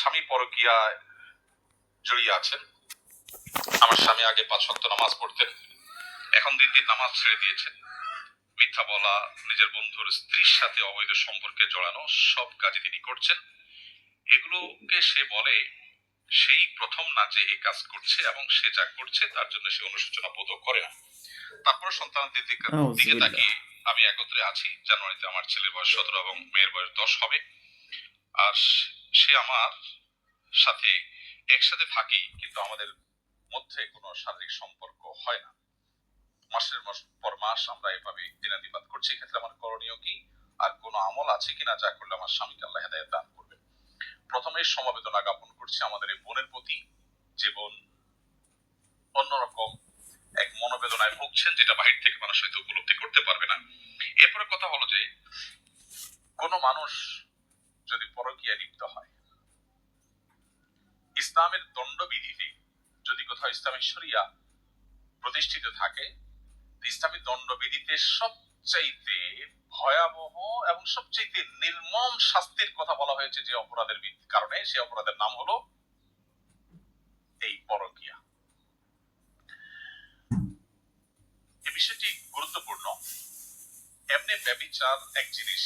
স্বামী পরকীয়ায় জড়িয়ে আছেন। আমার স্বামী আগে পাঁচ ওয়াক্ত নামাজ পড়তেন এখন দিন দিন নামাজ ছেড়ে দিয়েছেন। মিথ্যা বলা নিজের বন্ধুর স্ত্রীর সাথে অবৈধ সম্পর্কে জড়ানো সব কাজে তিনি করছেন। এগুলোকে সে বলে সেই প্রথম না যে এই কাজ করছে এবং সে যা করছে তার জন্য সে অনুশোচনা বোধ করে না। তারপর সন্তানের দিকে দিকে তাকিয়ে আমি একত্রে আছি। জানুয়ারিতে আমার ছেলের বয়স সতেরো এবং মেয়ের বয়স দশ হবে। আর সে আমার সাথে একসাথে থাকি, কিন্তু আমাদের মধ্যে কোনো শারীরিক সম্পর্ক হয় না। মাসের মাস পর মাস আমরা এভাবে দিনাতিপাত করছি, এক্ষেত্রে আমার করণীয় কি? আর কোনো আমল আছে কিনা যা করলে আমার স্বামীকে আল্লাহ হেদায়ত দান করবে? প্রথমে সমবেদনা জ্ঞাপন করছি আমাদের এই বোনের প্রতি। যে বোন অন্যরকম এক মনোবেদনায় ভুগছেন, যেটা বাহির থেকে মানুষ হয়তো উপলব্ধি করতে পারবে না। এরপরে কথা হলো যে কোনো মানুষ যদি পরকীয়া লিপ্ত হয়। ইসলামের দণ্ডবিধিতে যদি কোথাও ইসলামের শরিয়া প্রতিষ্ঠিত থাকে ইসলামী দণ্ডবিধিতে সবচাইতে ভয়াবহ এবং সবচাইতে নির্মম শাস্তির কথা বলা হয়েছে যে অপরাধের কারণে, সেই অপরাধের নাম হলো এই পরকীয়া। এই বিষয়টি গুরুত্বপূর্ণ। এমনি ব্যবিচার এক জিনিস।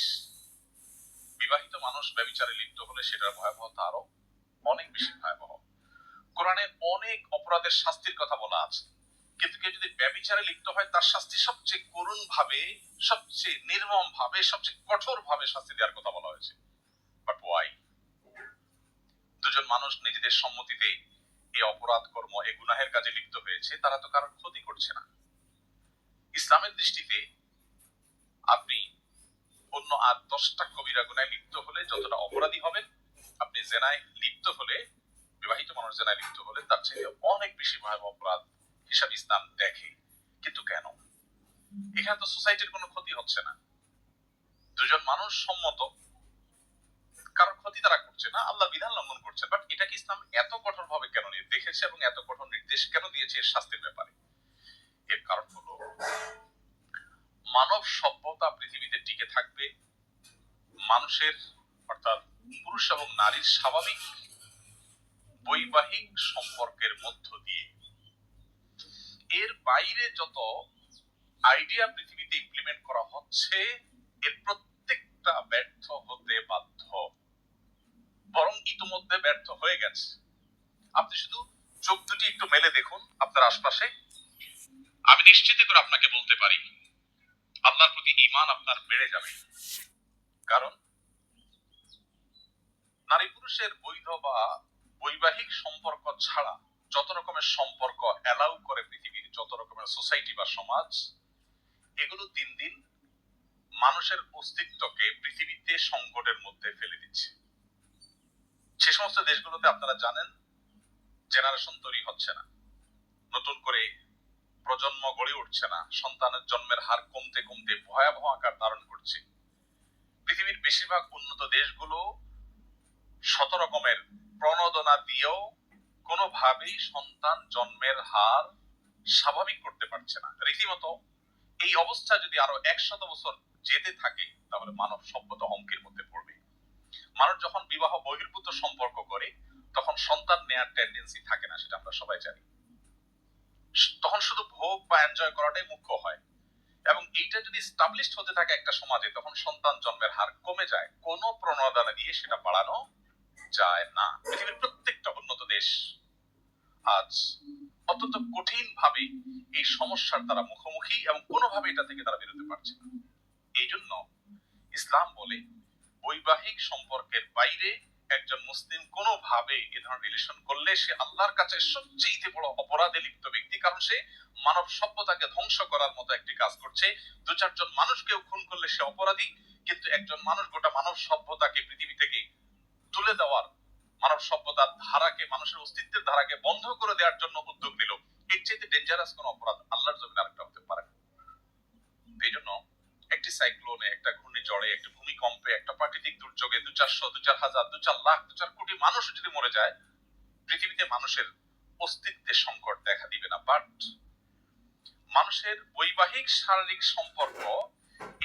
বিবাহিত মানুষ ব্যবিচারে লিপ্ত হলে সেটার ভয়াবহতা আরও অনেক বেশি ভয়াবহ। কোরআনে অনেক অপরাধের শাস্তির কথা বলা আছে। কিন্তু কেউ যদি ব্যবিচারে লিপ্ত হয়, তার শাস্তি সবচেয়ে করুণ ভাবে সবচেয়ে নির্মম ভাবে সবচেয়ে কঠোর ভাবে শাস্তি দেওয়ার কথা বলা হয়েছে। বাট ওয়াই দুজন মানুষ নিজেদের সম্মতিতে এই অপরাধ কর্ম, এই গুনাহের কাজে লিপ্ত হয়েছে, তারা তো কারোর ক্ষতি করছে না। ইসলামের দৃষ্টিতে আর দশটা কবিরা গুনায় লিপ্ত হলে যতটা অপরাধী হবেন, আপনি জেনায় লিপ্ত হলে, বিবাহিত মানুষ জেনায় লিপ্ত হলে তার চেয়ে অনেক বেশি ভয়াবহ অপরাধ হিসাব ইসলাম দেখে। কিন্তু কেন? এখানে তো সোসাইটির কোনো ক্ষতি হচ্ছে না। দুজন মানুষ সম্মত, কারোর ক্ষতি তারা করছে না, আল্লাহ বিধান লঙ্ঘন করছে। বাট এটা কি ইসলাম এত কঠোর ভাবে কেন দেখেছে এবং এত কঠোর নির্দেশ কেন দিয়েছে শাস্তির ব্যাপারে? এর কারণ হলো, মানব সভ্যতা পৃথিবীতে টিকে থাকবে মানুষের, অর্থাৎ পুরুষ এবং নারীর স্বাভাবিক বৈবাহিক সম্পর্কের মধ্য দিয়ে। এর বাইরে যত আইডিয়া পৃথিবীতে ইমপ্লিমেন্ট করা হচ্ছে, এর প্রত্যেকটা ব্যর্থ হতে বাধ্য। বরং ইতিমধ্যে ব্যর্থ হয়ে গেছে। আপনি শুধু চোখ দুটি একটু মেলে দেখুন আপনার আশপাশে। আমি নিশ্চিত করে আপনাকে বলতে পারি আল্লাহর প্রতি ঈমান আপনার বেড়ে যাবে। কারণ নারী পুরুষের বৈধ বা বৈবাহিক সম্পর্ক ছাড়া যত রকমের সম্পর্ক অ্যালাউ করে পৃথিবীর, যত রকমের সোসাইটি বা সমাজ, এগুলো দিন দিন মানুষের অস্তিত্বকে পৃথিবীতে সংকটের মধ্যে ফেলে দিচ্ছে। সে সমস্ত দেশগুলোতে আপনারা জানেন জেনারেশন তৈরি হচ্ছে না। নতুন করে প্রজন্ম গড়ে উঠছে না। সন্তানের জন্মের হার কমতে কমতে ভয়াবহ আকার ধারণ করছে। পৃথিবীর বেশিরভাগ উন্নত দেশগুলো শত রকমের প্রণোদনা দিয়েও কোনোভাবেই সন্তান জন্মের হার স্বাভাবিক করতে পারছে না। রীতিমতো এই অবস্থা যদি আরও একশত বছর যেতে থাকে, তাহলে মানব সভ্যতা অঙ্কের মধ্যে পড়বে। মানুষ যখন বিবাহ বহির্ভূত সম্পর্ক করে, তখন সন্তান নেয়ার টেন্ডেন্সি থাকে না, সেটা আমরা সবাই জানি। তখন শুধু ভোগ বা এনজয় করাটাই মুখ্য হয়। এবং এইটা যদি স্টাবলিশড হতে থাকে একটা সমাজে, তখন সন্তান জন্মের হার কমে যায়। কোনো প্রণোদনা দিয়ে সেটা বাড়ানো যায় না। পৃথিবীর প্রত্যেকটা উন্নত দেশ আজ অত্যন্ত কঠিন ভাবে এই সমস্যার তারা মুখোমুখি এবং কোনোভাবে এটা থেকে তারা বেরোতে পারছে না। এই জন্য ইসলাম বলে বৈবাহিক সম্পর্কের বাইরে একজন মুসলিম কোনোভাবে এ ধরনের রিলেশন করলে সে আল্লাহর কাছে সবচেয়ে বড় অপরাধে লিপ্ত ব্যক্তি, কারণ সে মানব সভ্যতাকে ধ্বংস করার মতো একটি কাজ করছে। দু চারজন মানুষকেও খুন করলে সে অপরাধী, কিন্তু একজন মানুষ গোটা মানব সভ্যতাকে, পৃথিবী থেকে তুলে দেওয়ার, মানব সভ্যতার ধারাকে, মানুষের অস্তিত্বের ধারাকে বন্ধ করে দেওয়ার জন্য উদ্যোগ নিল। এর চাইতে ডেঞ্জারাস কোন অপরাধ আল্লাহর জমিনে আরেকটা হতে পারে না। এই জন্য একটি সাইক্লোনে একটা ঘূর্ণিঝড়ে, একটা ভূমিকম্পে, একটা প্রাকৃতিক দুর্যোগে, দু চারশো, দু চার হাজার, দু চার লাখ, দু চার কোটি মানুষ যদি মরে যায়, পৃথিবীতে মানুষের অস্তিত্বের সংকট দেখা দিবে না। বাট মানুষের বৈবাহিক শারীরিক সম্পর্ক,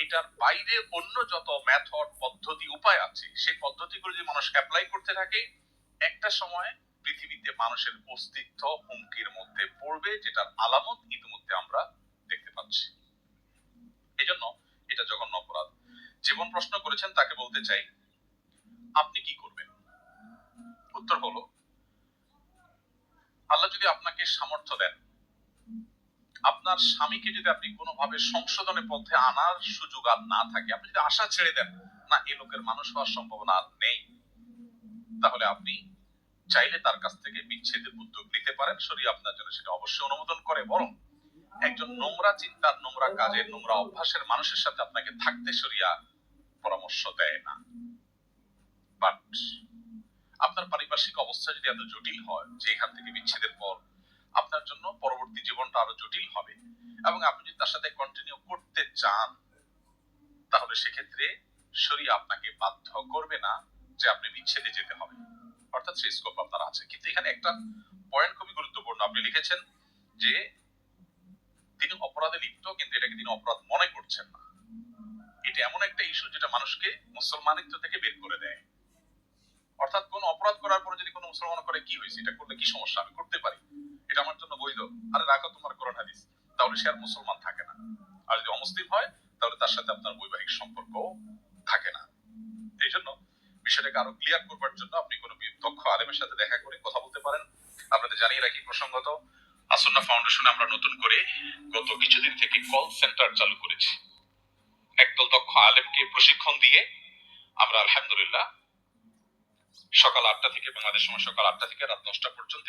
এটার বাইরে অন্য যত মেথড পদ্ধতি, উপায় আছে, সেই পদ্ধতিগুলো যদি মানুষ অ্যাপ্লাই করতে থাকে, একটা সময় পৃথিবীতে মানুষের অস্তিত্ব হুমকির মধ্যে পড়বে, যেটার আলামত ইতিমধ্যে আমরা দেখতে পাচ্ছি এজন্য এটা জঘন্য অপরাধ জীবন প্রশ্ন করেছেন, তাকে বলতে চাই। আপনি কি করবেন? উত্তর হলো, আল্লাহ যদি আপনাকে সামর্থ্য দেন, আপনার স্বামীকে যদি আপনি কোনোভাবে সংশোধনের পথে আনার সুযোগ আর না থাকে, আপনি যদি আশা ছেড়ে দেন, না এই লোকের মানুষ হওয়ার সম্ভাবনা আর নেই, তাহলে আপনি চাইলে তার কাছ থেকে বিচ্ছেদের উদ্যোগ নিতে পারেন। শরীর আপনার জন্য সেটা অবশ্যই অনুমোদন করে। বরং একজন নোংরা চিন্তার, নোংরা কাজের, নোংরা অভ্যাসের মানুষের সাথে আপনাকে থাকতে সরিয়া পরামর্শ দেয় না। বাট আপনার পারিপার্শ্বিক অবস্থা যদি এত জটিল হয়, যে এখান থেকে বিচ্ছেদের পর আপনার জন্য পরবর্তী জীবনটা আরও জটিল হবে, এবং আপনি যদি তার সাথে কন্টিনিউ করতে চান, তাহলে সেক্ষেত্রে শরীর আপনাকে বাধ্য করবে না যে আপনি বিচ্ছেদে যেতে হবে। অর্থাৎ সেই স্কোপ আপনার আছে। কিন্তু এখানে একটা পয়েন্ট খুবই গুরুত্বপূর্ণ। আপনি লিখেছেন যে তিনি অপরাধে লিপ্ত, কিন্তু এটাকে তিনি অপরাধ মনে করছেন না। এটা এমন একটা ইস্যু যেটা মানুষকে মুসলমানিত্ব থেকে বের করে দেয়। অর্থাৎ কোন অপরাধ করার পরে যদি কোনো মুসলমান করে, কি হয়েছে? এটা করলে কি সমস্যা? আমি করতে পারি। এটা আমার জন্য বৈধ। আরে রাখো তোমার কোরআন হাদিস। তাহলে সে আর মুসলমান থাকে না। আর যদি অমুসলিম হয়, তাহলে তার সাথে আপনার বৈবাহিক সম্পর্ক থাকে না। এই জন্য বিষয়টাকে আরও ক্লিয়ার করবার জন্য আপনি কোনো দক্ষ আলেমের সাথে দেখা করে কথা বলতে পারেন। আপনাদের জানিয়ে রাখি প্রসঙ্গত, আসন্না ফাউন্ডেশনে আমরা নতুন করে গত কিছুদিন থেকে কল সেন্টার চালু করেছি। একদল দক্ষ আলেমকে প্রশিক্ষণ দিয়ে আমরা আলহামদুলিল্লাহ সকাল আটটা থেকে বাংলাদেশ সময় সকাল আটটা থেকে রাত দশটা পর্যন্ত